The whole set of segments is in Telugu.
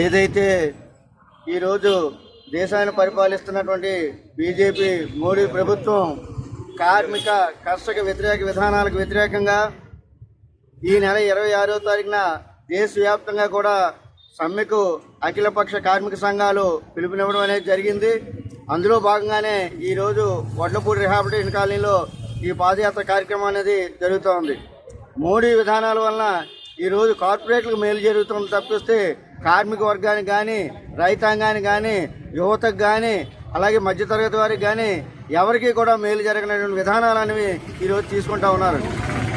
ఏదైతే ఈరోజు దేశాన్ని పరిపాలిస్తున్నటువంటి బీజేపీ మోడీ ప్రభుత్వం కార్మిక కర్షక వ్యతిరేక విధానాలకు వ్యతిరేకంగా ఈ నెల ఇరవై ఆరో తారీఖున దేశవ్యాప్తంగా కూడా సమ్మెకు అఖిలపక్ష కార్మిక సంఘాలు పిలుపునివ్వడం అనేది జరిగింది. అందులో భాగంగానే ఈరోజు వడ్లపూడి రిహాబిటేషన్ కాలనీలో ఈ పాదయాత్ర కార్యక్రమం అనేది జరుగుతోంది. మోడీ విధానాల వలన ఈరోజు కార్పొరేట్లకు మేలు జరుగుతుంది తప్పిస్తే కార్మిక వర్గానికి కానీ రైతాంగానికి కానీ యువతకు కానీ అలాగే మధ్యతరగతి వారికి కానీ ఎవరికీ కూడా మేలు జరగనటువంటి విధానాలు అనేవి ఈరోజు తీసుకుంటా ఉన్నారు.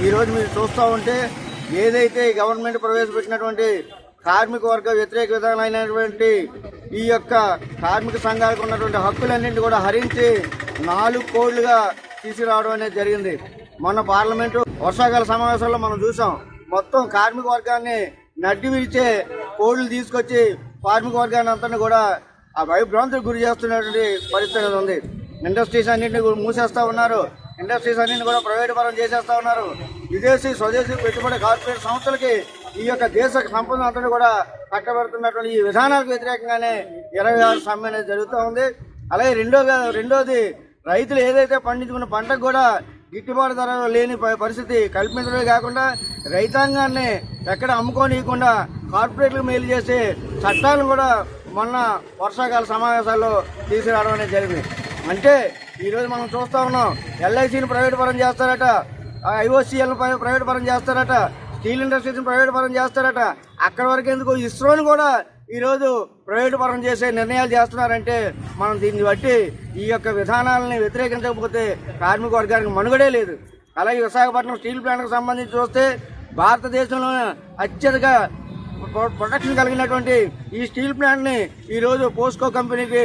ఈరోజు మీరు చూస్తూ ఉంటే ఏదైతే గవర్నమెంట్ ప్రవేశపెట్టినటువంటి కార్మిక వర్గ వ్యతిరేక విధానమైనటువంటి ఈ యొక్క కార్మిక సంఘాలకు ఉన్నటువంటి హక్కులన్నింటినీ కూడా హరించి నాలుగు కోళ్ళుగా తీసుకురావడం అనేది జరిగింది. మొన్న పార్లమెంటు వర్షాకాల సమావేశాల్లో మనం చూసాం. మొత్తం కార్మిక వర్గాన్ని నడ్డి విరిచే కోళ్ళు తీసుకొచ్చి కార్మిక వర్గాన్ని అంతా కూడా ఆ భయభ్రాంతులకు గురి చేస్తున్నటువంటి పరిస్థితి ఉంది. ఇండస్ట్రీస్ అన్నింటినీ మూసేస్తా ఉన్నారు. ఇండస్ట్రీస్ అన్నింటిని కూడా ప్రైవేట్ పరం చేసేస్తా ఉన్నారు. విదేశీ స్వదేశీ పెట్టుబడి కార్పొరేట్ సంస్థలకి ఈ యొక్క దేశ సంపద అంతా కూడా కట్టబెడుతున్నటువంటి ఈ విధానాలకు వ్యతిరేకంగానే ఇరవై ఆరు సమ్మె అనేది జరుగుతూ ఉంది. అలాగే రెండో రెండోది రైతులు ఏదైతే పండించుకున్న పంటకు కూడా గిట్టుబాటు ధర లేని పరిస్థితి కల్పించడమే కాకుండా రైతాంగాన్ని ఎక్కడ అమ్ముకోనియకుండా కార్పొరేట్లకు మేలు చేసే చట్టాలను కూడా మొన్న వర్షాకాల సమావేశాల్లో తీసుకురావడం అనేది జరిగింది. అంటే ఈరోజు మనం చూస్తూ ఉన్నాం ఎల్ఐసిని ప్రైవేట్ పరం చేస్తారట ఐఓసీఎల్ ప్రైవేట్ పరం చేస్తారట స్టీల్ ఇండస్ట్రీస్ని ప్రైవేట్ పరం చేస్తారట అక్కడి వరకు ఎందుకు ఇస్రోని కూడా ఈరోజు ప్రైవేట్ పరం చేసే నిర్ణయాలు చేస్తున్నారంటే మనం దీన్ని బట్టి ఈ యొక్క విధానాలని వ్యతిరేకించకపోతే కార్మిక వర్గానికి మనుగడే లేదు. అలాగే విశాఖపట్నం స్టీల్ ప్లాంట్కి సంబంధించి చూస్తే భారతదేశంలో అత్యధిక ప్రొ- ప్రొటెక్షన్ కలిగినటువంటి ఈ స్టీల్ ప్లాంట్ని ఈరోజు పోస్కో కంపెనీకి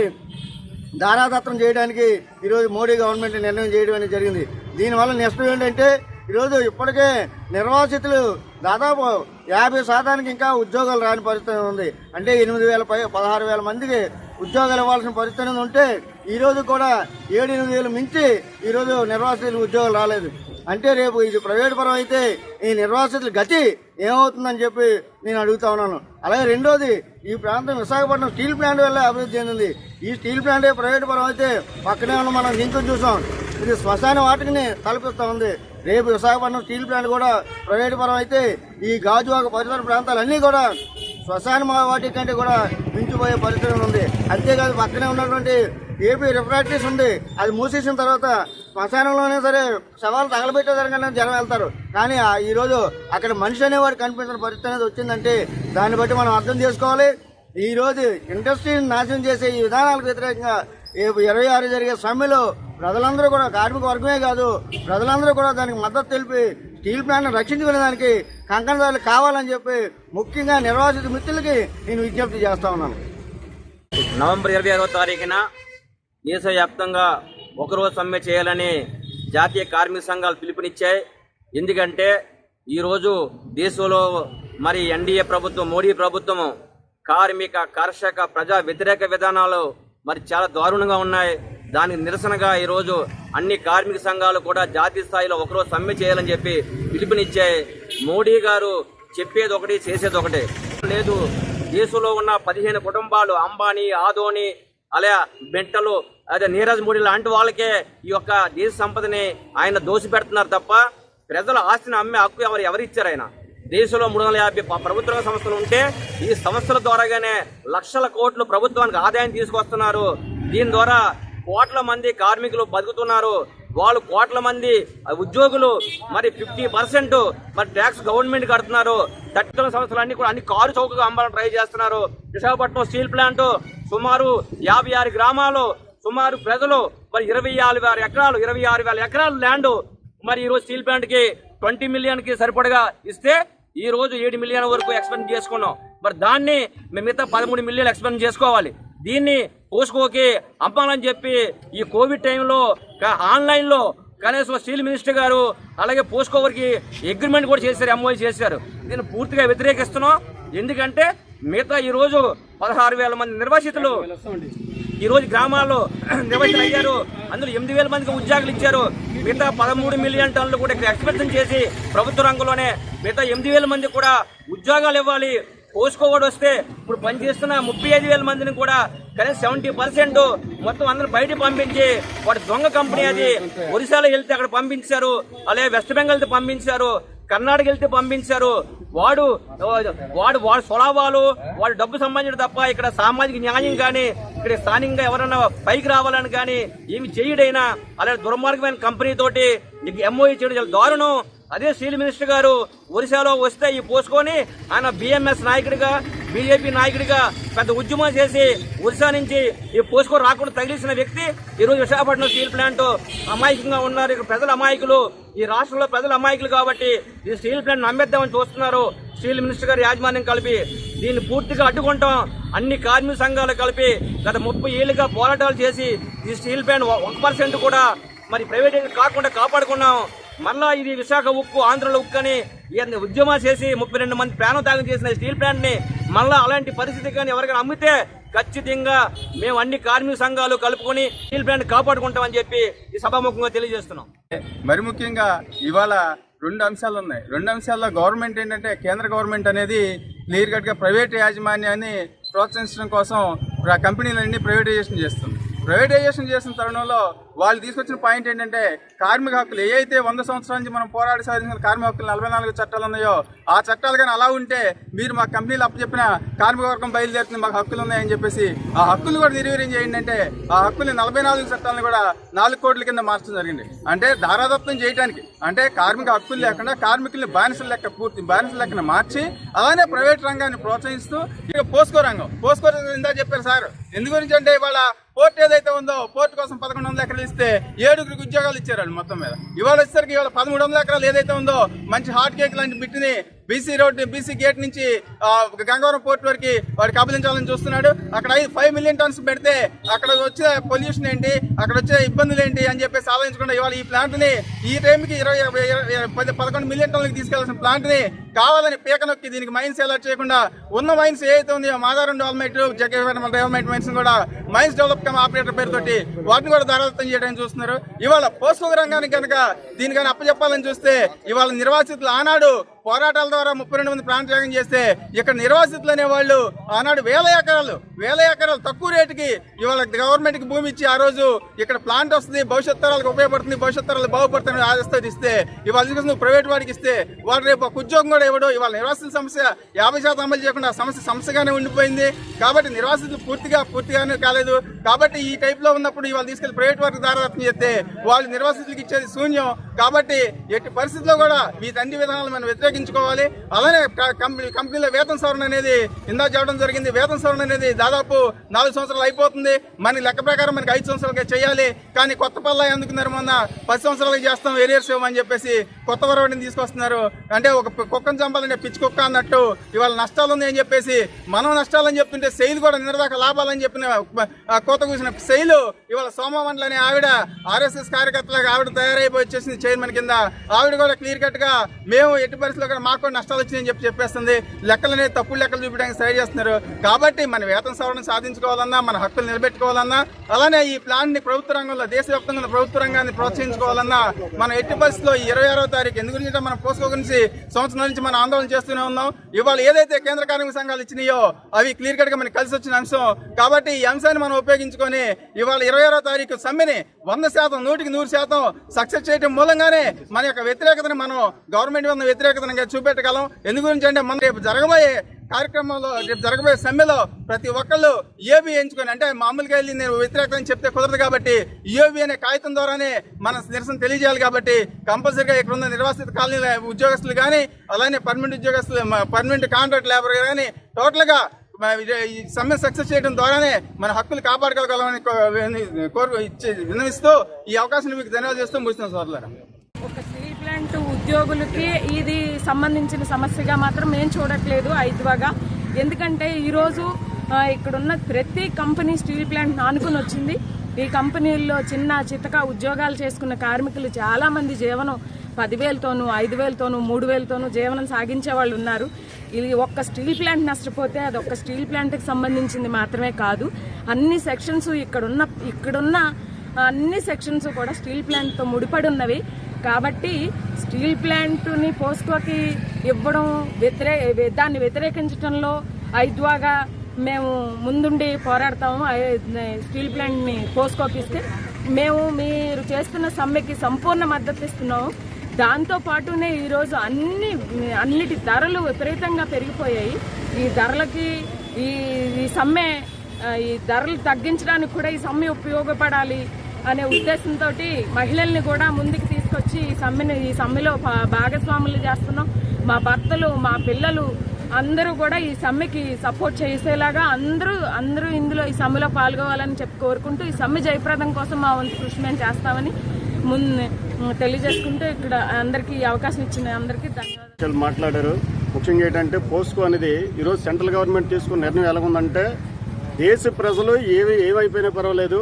దారాదత్తం చేయడానికి ఈరోజు మోడీ గవర్నమెంట్ నిర్ణయం చేయడం అనేది జరిగింది. దీనివల్ల నష్టం ఏంటంటే ఈరోజు ఇప్పటికే నిర్వాసితులు దాదాపు యాభై శాతానికి ఇంకా ఉద్యోగాలు రాని పరిస్థితి ఉంది. అంటే ఎనిమిది వేల పై పదహారు వేల మందికి ఉద్యోగాలు ఇవ్వాల్సిన పరిస్థితి ఉంటే ఈ రోజు కూడా ఏడు ఎనిమిది వేలు మించి ఈరోజు నిర్వాసితులు ఉద్యోగాలు రాలేదు. అంటే రేపు ఇది ప్రైవేట్ పరం అయితే ఈ నిర్వాసితుల గతి ఏమవుతుందని చెప్పి నేను అడుగుతా ఉన్నాను. అలాగే రెండోది ఈ ప్రాంతం విశాఖపట్నం స్టీల్ ప్లాంట్ వల్ల అభివృద్ధి చెందింది. ఈ స్టీల్ ప్లాంట్ ప్రైవేట్ పరం అయితే పక్కనే ఉన్న మనం లింక్ చూసాం. ఇది శ్మశాన వాటిని తలపిస్తూ ఉంది. రేపు విశాఖపట్నం స్టీల్ ప్లాంట్ కూడా ప్రైవేటు పరం అయితే ఈ గాజువాక పరిసర ప్రాంతాలన్నీ కూడా శ్మశాన వాటి కంటే కూడా మించిపోయే పరిస్థితి ఉంది. అంతేకాదు పక్కనే ఉన్నటువంటి ఏపీ రిఫ్రాక్టరీస్ ఉంది. అది మూసేసిన తర్వాత శ్మశానంలోనే సరే శవాలు తగలబెట్టేదానికన్నా జనం వెళ్తారు. కానీ ఆ ఈ రోజు అక్కడ మనిషి అనేవాడు కనిపించిన పరిస్థితి అనేది వచ్చిందంటే దాన్ని బట్టి మనం అర్థం చేసుకోవాలి. ఈ రోజు ఇండస్ట్రీని నాశనం చేసే ఈ విధానాలకు వ్యతిరేకంగా రేపు ఇరవై ఆరు జరిగే సమ్మెలో ప్రజలందరూ కూడా కార్మిక వర్గమే కాదు ప్రజలందరూ కూడా దానికి మద్దతు తెలిపి స్టీల్ ప్లాంట్ రక్షించుకునే దానికి కంకణదారులు కావాలని చెప్పి ముఖ్యంగా నిర్వాసిత మిత్రులకి నేను విజ్ఞప్తి చేస్తా ఉన్నాను. నవంబర్ ఇరవై ఆరో తారీఖున దేశవ్యాప్తంగా ఒకరోజు సమ్మె చేయాలని జాతీయ కార్మిక సంఘాలు పిలుపునిచ్చాయి. ఎందుకంటే ఈరోజు దేశంలో మరి ఎన్డీఏ ప్రభుత్వం మోడీ ప్రభుత్వం కార్మిక కర్షక ప్రజా వ్యతిరేక విధానాలు మరి చాలా దారుణంగా ఉన్నాయి. దానికి నిరసనగా ఈరోజు అన్ని కార్మిక సంఘాలు కూడా జాతీయ స్థాయిలో ఒకరోజు సమ్మె చేయాలని చెప్పి పిలుపునిచ్చాయి మోడీ గారు చెప్పేది ఒకటి చేసేది ఒకటి. లేదు దేశంలో ఉన్న పదిహేను కుటుంబాలు అంబానీ ఆదోని అలా బెంటలు అదే నీరజ్ మోడీ లాంటి వాళ్ళకే ఈ యొక్క దేశ సంపదని ఆయన దోషి పెడుతున్నారు తప్ప ప్రజల ఆస్తిని అమ్మే హక్కు ఎవరు ఎవరిచ్చారు ఆయన? దేశంలో మూడు వందల యాభై ప్రభుత్వ సంస్థలు ఉంటే ఈ సంస్థల ద్వారాగానే లక్షల కోట్లు ప్రభుత్వానికి ఆదాయం తీసుకొస్తున్నారు. దీని ద్వారా కోట్ల మంది కార్మికులు బతుకుతున్నారు. వాళ్ళు కోట్ల మంది ఉద్యోగులు మరి ఫిఫ్టీ పర్సెంట్ మరి ట్యాక్స్ గవర్నమెంట్ కడుతున్నారు. దట్టల సంస్థలు అన్ని కూడా అన్ని కారు చౌకగా అమ్మాలని ట్రై చేస్తున్నారు. విశాఖపట్నం స్టీల్ ప్లాంట్ సుమారు యాభై ఆరు గ్రామాలు సుమారు ప్రజలు మరి ఇరవై ఆరు వేల ఎకరాలు ఇరవై ఆరు వేల ఎకరాలు ల్యాండ్ మరి ఈ రోజు స్టీల్ ప్లాంట్కి ట్వంటీ మిలియన్కి సరిపడగా ఇస్తే ఈ రోజు ఏడు మిలియన్ వరకు ఎక్స్పెండ్ చేసుకున్నాం. మరి దాన్ని మేము మిగతా పదమూడు మిలియన్ ఎక్స్పెండ్ చేసుకోవాలి. దీన్ని పోసుకోకి అంపాలని చెప్పి ఈ కోవిడ్ టైంలో ఆన్లైన్లో కనీసం స్టీల్ మినిస్టర్ గారు అలాగే పోస్కోవర్కి అగ్రిమెంట్ కూడా చేశారు ఎంఓఐ చేశారు. దీన్ని పూర్తిగా వ్యతిరేకిస్తున్నాం. ఎందుకంటే మిగతా ఈరోజు పదహారు వేల మంది నిర్వాసితులు ఈరోజు గ్రామాల్లో నిర్వచనం అయ్యారు. అందులో ఎనిమిది వేల మందికి ఉద్యోగాలు ఇచ్చారు. మిగతా పదమూడు మిలియన్ టన్నులు కూడా ఇక్కడ చేసి ప్రభుత్వ రంగంలోనే మిగతా ఎనిమిది వేల మంది కూడా ఉద్యోగాలు ఇవ్వాలి. పోస్కో వస్తే ఇప్పుడు పనిచేస్తున్న ముప్పై ఐదు వేల మందిని కూడా కనీసం సెవెంటీ పర్సెంట్ మొత్తం అందరూ బయట పంపించి వాడు దొంగ కంపెనీ అది. ఒరిస్సాలో వెళ్తే అక్కడ పంపించారు. అలాగే వెస్ట్ బెంగాల్ పంపించారు. కర్ణాటక వెళ్తే పంపించారు. వాడు వాడు వాడు స్వలాభాలు వాడు డబ్బు సంబంధించిన తప్ప ఇక్కడ సామాజిక న్యాయం కానీ ఇక్కడ స్థానికంగా ఎవరైనా పైకి రావాలని కానీ ఏమి చేయడైనా అలాగే దుర్మార్గమైన కంపెనీ తోటి నీకు ఎంఓఈ చేయడం చాలా దారుణం. అదే స్టీల్ మినిస్టర్ గారు ఒరిస్సాలో వస్తే ఈ పోసుకొని ఆయన బిఎంఎస్ నాయకుడిగా బీజేపీ నాయకుడిగా పెద్ద ఉద్యమం చేసి ఒరిస్సా నుంచి ఈ పోసుకో రాకుండా తగిలిసిన వ్యక్తి ఈరోజు విశాఖపట్నం స్టీల్ ప్లాంట్ అమాయకంగా ఉన్నారు. ఇక్కడ ప్రజలు అమాయకులు. ఈ రాష్ట్రంలో ప్రజలు అమాయకులు కాబట్టి ఈ స్టీల్ ప్లాంట్ నమ్మేద్దామని చూస్తున్నారు. స్టీల్ మినిస్టర్ గారి యాజమాన్యం కలిపి దీన్ని పూర్తిగా అడ్డుకుంటాం. అన్ని కార్మిక సంఘాలు కలిపి గత ముప్పై ఏళ్ళుగా పోరాటాలు చేసి ఈ స్టీల్ ప్లాంట్ ఒక పర్సెంట్ కూడా మరి ప్రైవేట్ కాకుండా కాపాడుకున్నాం. మళ్ళా ఇది విశాఖ ఉక్కు ఆంధ్రలో ఉక్కు అని ఇవన్నీ ఉద్యమం చేసి ముప్పై రెండు మంది ప్రాణం త్యాగం చేసిన స్టీల్ ప్లాంట్ని మళ్ళా అలాంటి పరిస్థితి కానీ ఎవరికైనా అమ్మితే ఖచ్చితంగా మేము అన్ని కార్మిక సంఘాలు కలుపుకొని స్టీల్ ప్లాంట్ కాపాడుకుంటామని చెప్పి ఈ సభాముఖంగా తెలియజేస్తున్నాం. మరి ముఖ్యంగా ఇవాళ రెండు అంశాలు ఉన్నాయి. రెండు అంశాల్లో గవర్నమెంట్ ఏంటంటే కేంద్ర గవర్నమెంట్ అనేది క్లియర్ కట్గా ప్రైవేట్ యాజమాన్యాన్ని ప్రోత్సహించడం కోసం కంపెనీలన్నీ ప్రైవేటైజేషన్ చేస్తుంది. ప్రైవేటైజేషన్ చేసిన తరుణంలో వాళ్ళు తీసుకొచ్చిన పాయింట్ ఏంటంటే కార్మిక హక్కులు ఏవైతే వంద సంవత్సరాల నుంచి మనం పోరాడి సాధించిన కార్మిక హక్కులు నలభై నాలుగు చట్టాలు ఉన్నాయో ఆ చట్టాలు కానీ అలా ఉంటే మీరు మా కంపెనీలు అప్పచెప్పిన కార్మిక వర్గం బయలుదేరుతుంది మాకు హక్కులు ఉన్నాయని చెప్పేసి ఆ హక్కులు కూడా నిర్వీర్యం చేయండి అంటే ఆ హక్కుల్ని నలభై నాలుగు చట్టాలను కూడా నాలుగు కోట్ల కింద మార్చడం జరిగింది. అంటే ధారాదత్తం చేయడానికి అంటే కార్మిక హక్కులు లేకుండా కార్మికుల్ని బానిసల లెక్క పూర్తి బానిసల లెక్కన మార్చి అలానే ప్రైవేట్ రంగాన్ని ప్రోత్సహిస్తూ ఇక పోస్కో రంగం పోస్కో రంగం ఇందా చెప్పారు సార్. ఎందు గురించి అంటే ఇవాళ పోర్ట్ ఏదైతే ఉందో పోర్ట్ కోసం పదకొండు వందల ఎకరాలు ఇస్తే ఏడుగురికి ఉద్యోగాలు ఇచ్చారు మొత్తం మీద. ఇవాళ వచ్చేసరికి ఇవాళ పదమూడు వందల ఎకరాలు ఏదైతే ఉందో మంచి హాట్ కేక్ లాంటి బిట్టిని బీసీ రోడ్ బీసీ గేట్ నుంచి గంగవరం పోర్ట్ వరకు వాడు కబలించాలని చూస్తున్నాడు. అక్కడ ఐదు ఫైవ్ మిలియన్ టన్స్ పెడితే అక్కడ వచ్చే పొల్యూషన్ ఏంటి అక్కడ వచ్చే ఇబ్బందులు ఏంటి అని చెప్పేసి ఆలోచించకుండా ఇవాళ ఈ ప్లాంట్ని ఈ టైంకి ఇరవై ఇరవై- పది పదకొండు మిలియన్ టన్నులకు తీసుకెళ్ళాల్సిన ప్లాంట్ని కావాలని పీకనొక్కి దీనికి మైన్స్ ఎలా చేయకుండా ఉన్న మైన్స్ ఏదైతే ఉందో Madaram development Jagan development mines కూడా మైన్స్ డెవలప్ ఆపరేటర్ పేరుతోటి వాటిని కూడా ధారాదత్తం చేయడానికి చూస్తున్నారు. ఇవాళ పోస్కో రంగానికి కనుక దీనికని అప్పచెప్పాలని చూస్తే ఇవాళ నిర్వాసితులు ఆనాడు పోరాటాల ద్వారా ముప్పై రెండు మంది ప్రాణత్యాగం చేస్తే ఇక్కడ నిర్వాసితులు అనే వాళ్ళు ఆనాడు వేల ఎకరాలు వేల ఎకరాలు తక్కువ రేటుకి ఇవాళ గవర్నమెంట్కి భూమి ఇచ్చి ఆ రోజు ఇక్కడ ప్లాంట్ వస్తుంది భవిష్యత్ తరాలకు ఉపయోగపడుతుంది భవిష్యత్ తరాలు బాగుపడుతుంది ఆశిస్తే ఇస్తే ఇవాళ నువ్వు ప్రైవేట్ వాడికి ఇస్తే వాడు రేపు ఒక ఉద్యోగం కూడా ఇవ్వడు. ఇవాళ నిర్వాసితుల సమస్య యాభై శాతం అమలు చేయకుండా ఆ సమస్య సమస్యగానే ఉండిపోయింది. కాబట్టి నిర్వాసితులు పూర్తిగా పూర్తిగానే కాలేదు. కాబట్టి ఈ టైప్లో ఉన్నప్పుడు ఇవాళ తీసుకెళ్ళి ప్రైవేట్ వారికి దారదత్తం చేస్తే వాళ్ళు నిర్వాసితులకు ఇచ్చేది శూన్యం. కాబట్టి ఎట్టి పరిస్థితుల్లో కూడా వీటన్ని విధానాలు మనం వ్యతిరేకించుకోవాలి. అలానే కంపెనీల వేతన సవరణ అనేది ఇందా చేయడం జరిగింది. వేతన సవరణ అనేది దాదాపు నాలుగు సంవత్సరాలు అయిపోతుంది. మన లెక్క ప్రకారం మనకి ఐదు సంవత్సరాలకే చేయాలి. కానీ కొత్త పల్లా ఎందుకున్నారు మొన్న పది సంవత్సరాలకి చేస్తాం ఏరియర్స్ ఇవ్వమని చెప్పేసి కొత్త వరవడిని తీసుకొస్తున్నారు. అంటే ఒక కుక్కను చంపాలంటే పిచ్చి కుక్క అన్నట్టు ఇవాళ నష్టాలు ఉంది అని చెప్పేసి మనం నష్టాలని చెప్తుంటే సెయిల్ కూడా నిన్నదాకా లాభాలని చెప్పిన ఆ కోత కూసిన శైలు ఇవాళ సోమమండలి అనే ఆవిడ ఆర్ఎస్ఎస్ కార్యకర్తలకు ఆవిడ తయారైపోయి వచ్చేసింది. చైర్మన్ కింద ఆవిడ కూడా క్లియర్ కట్గా మేము ఎట్టి పరిస్థితుల్లో కూడా మాకు కూడా నష్టాలు వచ్చినాయని చెప్పి చెప్పేస్తుంది. లెక్కలు అనేది తప్పుడు లెక్కలు చూపించడానికి సైడ్ చేస్తున్నారు. కాబట్టి మన వేతన సవరణ సాధించుకోవాలన్నా మన హక్కులు నిలబెట్టుకోవాలన్నా అలానే ఈ ప్లాన్ని ప్రభుత్వ రంగంలో దేశవ్యాప్తంగా ప్రభుత్వ రంగాన్ని ప్రోత్సహించుకోవాలన్నా మనం ఎట్టి పరిస్థితుల్లో ఈ ఇరవై ఆరో తారీఖు ఎందుకు గురించి మనం పోస్కో గురించి సంవత్సరం నుంచి మనం ఆందోళన చేస్తూనే ఉన్నాం. ఇవాళ ఏదైతే కేంద్ర కార్మిక సంఘాలు ఇచ్చినాయో అవి క్లియర్ కట్గా మనకి కలిసి వచ్చిన అంశం. కాబట్టి ఈ అంశాన్ని మనం ఉపయోగించుకొని ఇవాళ ఇరవై ఆరో తారీఖు సమ్మెని వంద శాతం నూటికి నూరు శాతం సక్సెస్ చేయడం మూలంగానే మన యొక్క వ్యతిరేకతను మనం గవర్నమెంట్ మీద ఉన్న వ్యతిరేకతను చూపెట్టగలం. ఎందు గురించి అంటే మన రేపు జరగబోయే కార్యక్రమంలో రేపు జరగబోయే సమ్మెలో ప్రతి ఒక్కళ్ళు ఏబి ఎంచుకొని అంటే మామూలుగా వెళ్ళి నేను వ్యతిరేకత అని చెప్తే కుదరదు కాబట్టి ఈఓబి అనే కాగితం ద్వారానే మన నిరసన తెలియజేయాలి కాబట్టి కంపల్సరీగా ఇక్కడ ఉన్న నిర్వాసిత కాలనీ ఉద్యోగస్తులు కానీ అలానే పర్మనెంట్ ఉద్యోగస్తులు పర్మనెంట్ కాంట్రాక్ట్ లేబర్ కానీ టోటల్గా సమ్మె సక్సెస్ చేయడం ద్వారానే మన హక్కులు కాపాడుకోగలమని కోరు ఇచ్చి విన్నవిస్తూ ఈ అవకాశం మీకు ధన్యవాదాలు చేస్తూ ముగిస్తున్నాం సోదరులారా. ఒక స్టీల్ ప్లాంట్ ఉద్యోగులకి ఇది సంబంధించిన సమస్యగా మాత్రం మేము చూడట్లేదు ఐద్వాగా. ఎందుకంటే ఈరోజు ఇక్కడున్న ప్రతి కంపెనీ స్టీల్ ప్లాంట్ నానుకుని వచ్చింది. ఈ కంపెనీల్లో చిన్న చితక ఉద్యోగాలు చేసుకున్న కార్మికులు చాలామంది జీవనం పదివేలతోనూ ఐదు వేలతోనూ మూడు వేలతోనూ జీవనం సాగించే వాళ్ళు ఉన్నారు. ఇది ఒక్క స్టీల్ ప్లాంట్ నష్టపోతే అది ఒక్క స్టీల్ ప్లాంట్కి సంబంధించింది మాత్రమే కాదు. అన్ని సెక్షన్స్ ఇక్కడున్న ఇక్కడున్న అన్ని సెక్షన్స్ కూడా స్టీల్ ప్లాంట్తో ముడిపడి ఉన్నవి కాబట్టి స్టీల్ ప్లాంట్ని పోస్కోకి ఇవ్వడం వ్యతిరే దాన్ని వ్యతిరేకించడంలో ఐద్వాగా మేము ముందుండి పోరాడతాము. స్టీల్ ప్లాంట్ని పోస్కోకి ఇస్తే మేము మీరు చేస్తున్న సమ్మెకి సంపూర్ణ మద్దతు ఇస్తున్నాము. దాంతో పాటునే ఈరోజు అన్ని అన్నిటి ధరలు విపరీతంగా పెరిగిపోయాయి. ఈ ధరలకి ఈ ఈ సమ్మె ఈ ధరలు తగ్గించడానికి కూడా ఈ సమ్మె ఉపయోగపడాలి అనే ఉద్దేశంతో మహిళల్ని కూడా ముందుకు తీసుకొచ్చి ఈ సమ్మెను ఈ సమ్మెలో భాగస్వాములు చేస్తున్నాం. మా భర్తలు మా పిల్లలు అందరూ కూడా ఈ సమ్మెకి సపోర్ట్ చేసేలాగా అందరూ అందరూ ఇందులో ఈ సమ్మెలో పాల్గొవాలని చెప్పి కోరుకుంటూ ఈ సమ్మె జయప్రదం కోసం మా వంతు కృషి మేము చేస్తామని ముందు తెలియజేసుకుంటూ ఇక్కడ అందరికీ ఈ అవకాశం ఇచ్చిన అందరికీ ధన్యవాదాలు. మాట్లాడారు. ముఖ్యంగా ఏంటంటే పోస్కో అనేది ఈరోజు సెంట్రల్ గవర్నమెంట్ తీసుకున్న నిర్ణయం ఎలా ఉందంటే దేశ ప్రజలు ఏవి ఏమైపోయినా పర్వాలేదు.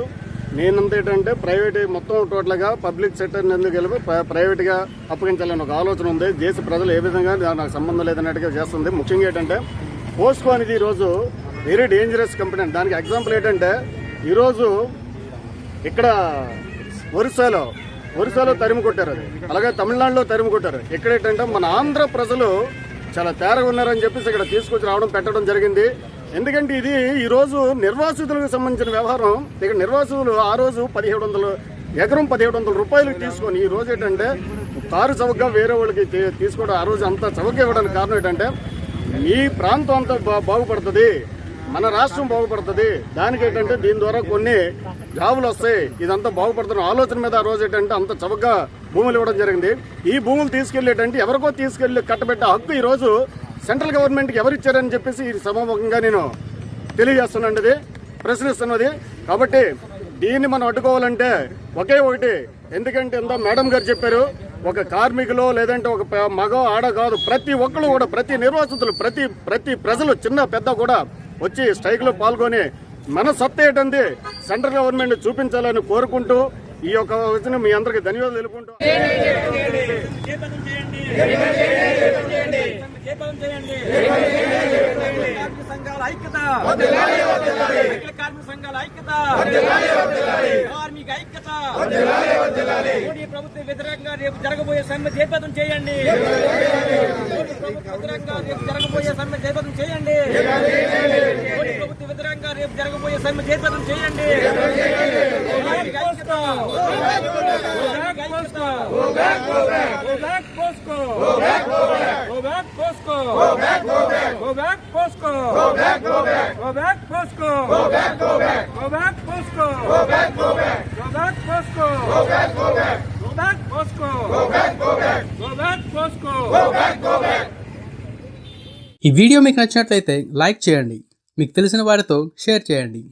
నేనంత ఏంటంటే ప్రైవేట్ మొత్తం టోటల్గా పబ్లిక్ సెక్టర్ ఎందుకు కలిపి ప్ర- ప్రైవేట్గా అప్పగించాలని ఒక ఆలోచన ఉంది. దేశ ప్రజలు ఏ విధంగా నాకు సంబంధం లేదన్నట్టుగా చేస్తుంది. ముఖ్యంగా ఏంటంటే పోస్కో అనేది ఈరోజు వెరీ డేంజరస్ కంపెనీ. దానికి ఎగ్జాంపుల్ ఏంటంటే ఈరోజు ఇక్కడ ఒరిస్సాలో ఒరిస్సాలో తరిమి కొట్టారు అది. అలాగే తమిళనాడులో తరిమి కొట్టారు. ఇక్కడ ఏంటంటే మన ఆంధ్ర ప్రజలు చాలా తేరగా ఉన్నారని చెప్పేసి ఇక్కడ తీసుకొచ్చి రావడం పెట్టడం జరిగింది. ఎందుకంటే ఇది ఈరోజు నిర్వాసితులకు సంబంధించిన వ్యవహారం. ఇక్కడ నిర్వాసితులు ఆ రోజు పదిహేడు వందలు ఎకరం పదిహేడు వందల రూపాయలు తీసుకొని ఈ రోజు ఏంటంటే కారు చౌకగా వేరే వాళ్ళకి తీసుకోవడం ఆ రోజు అంత చౌకగా ఇవ్వడానికి కారణం ఏంటంటే ఈ ప్రాంతం అంతా బా- బాగుపడుతుంది. మన రాష్ట్రం బాగుపడుతుంది. దానికి ఏంటంటే దీని ద్వారా కొన్ని జాబులు వస్తాయి. ఇదంతా బాగుపడుతున్న ఆలోచన మీద ఆ రోజు ఏంటంటే అంత చవకగా భూములు ఇవ్వడం జరిగింది. ఈ భూములు తీసుకెళ్ళేటంటే ఎవరికో తీసుకెళ్ళి కట్టబెట్టే హక్కు ఈ రోజు సెంట్రల్ గవర్నమెంట్కి ఎవరు ఇచ్చారని చెప్పేసి ఈ సభాముఖంగా నేను తెలియజేస్తున్నది ప్రశ్నిస్తున్నది. కాబట్టి దీన్ని మనం అడ్డుకోవాలంటే ఒకే ఒకటి. ఎందుకంటే ఇందా మేడం గారు చెప్పారు ఒక కార్మికులు లేదంటే ఒక మగ ఆడ కాదు ప్రతి ఒక్కరు కూడా ప్రతి నిర్వాసితులు ప్రతి ప్రతి ప్రజలు చిన్న పెద్ద కూడా వచ్చి స్ట్రైక్లో పాల్గొని మన సత్తా ఏంటంది సెంట్రల్ గవర్నమెంట్ చూపించాలని కోరుకుంటూ ఈ యొక్క వచ్చిన మీ అందరికి ధన్యవాదాలు తెలుపుకుంటూ కార్మిక సంఘాల ఐక్యత. అఖిల కార్మిక సంఘాల ఐక్యత. కార్మిక ఐక్యత. మోడీ ప్రభుత్వం వ్యతిరేకంగా రేపు జరగబోయే సమ్మె జయపదం చేయండి. మోడీ ప్రభుత్వ వ్యతిరేకంగా రేపు జరగబోయే సమ్మె జయపదం చేయండి. మోడీ ప్రభుత్వ వ్యతిరేకంగా రేపు జరగబోయే సమ్మె జయపదం చేయండి. Go back! Go back, go back! Go back! Go back, go back! Go back, Posco! Go back, go back! Go back, Posco! Go back, go back! Go back, Posco! Go back, go back! Go back, Posco! Go back, go back! Go back, Posco! Go back, go back! ఈ వీడియో మీకు నచ్చినట్లయితే లైక్ చేయండి మీకు తెలిసిన వారితో షేర్ చేయండి